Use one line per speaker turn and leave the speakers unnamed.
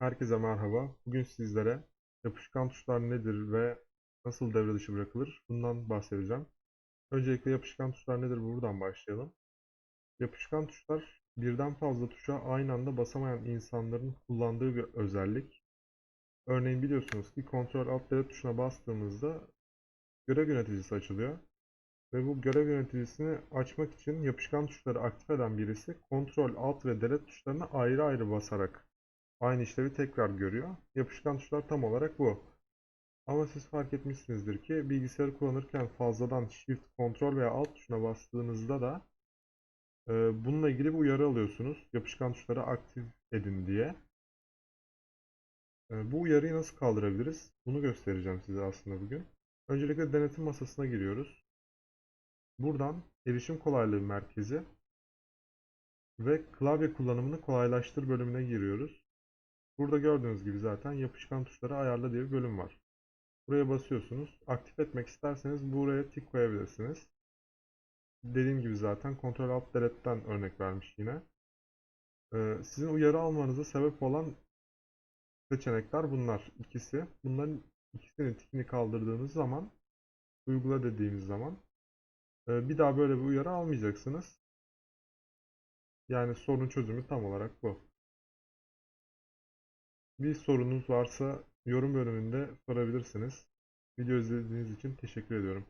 Herkese merhaba. Bugün sizlere yapışkan tuşlar nedir ve nasıl devre dışı bırakılır bundan bahsedeceğim. Öncelikle yapışkan tuşlar nedir buradan başlayalım. Yapışkan tuşlar birden fazla tuşa aynı anda basamayan insanların kullandığı bir özellik. Örneğin biliyorsunuz ki Ctrl Alt Delete tuşuna bastığımızda görev yöneticisi açılıyor. Ve bu görev yöneticisini açmak için yapışkan tuşları aktif eden birisi Ctrl Alt ve Delete tuşlarına ayrı ayrı basarak aynı işlevi tekrar görüyor. Yapışkan tuşlar tam olarak bu. Ama siz fark etmişsinizdir ki bilgisayarı kullanırken fazladan Shift, Ctrl veya Alt tuşuna bastığınızda da e, bununla ilgili bir uyarı alıyorsunuz. Yapışkan tuşları aktif edin diye. E, bu uyarıyı nasıl kaldırabiliriz? Bunu göstereceğim size aslında bugün. Öncelikle denetim masasına giriyoruz. Buradan erişim kolaylığı merkezi ve klavye kullanımını kolaylaştır bölümüne giriyoruz. Burada gördüğünüz gibi zaten yapışkan tuşları ayarla diye bir bölüm var. Buraya basıyorsunuz. Aktif etmek isterseniz buraya tik koyabilirsiniz. Dediğim gibi zaten Ctrl Alt Delete'den örnek vermiş yine. Ee, sizin uyarı almanıza sebep olan seçenekler bunlar. ikisi. Bunların ikisinin tikini kaldırdığınız zaman uygula dediğimiz zaman e, bir daha böyle bir uyarı almayacaksınız. Yani sorun çözümü tam olarak bu. Bir sorunuz varsa yorum bölümünde sorabilirsiniz. Video izlediğiniz için teşekkür ediyorum.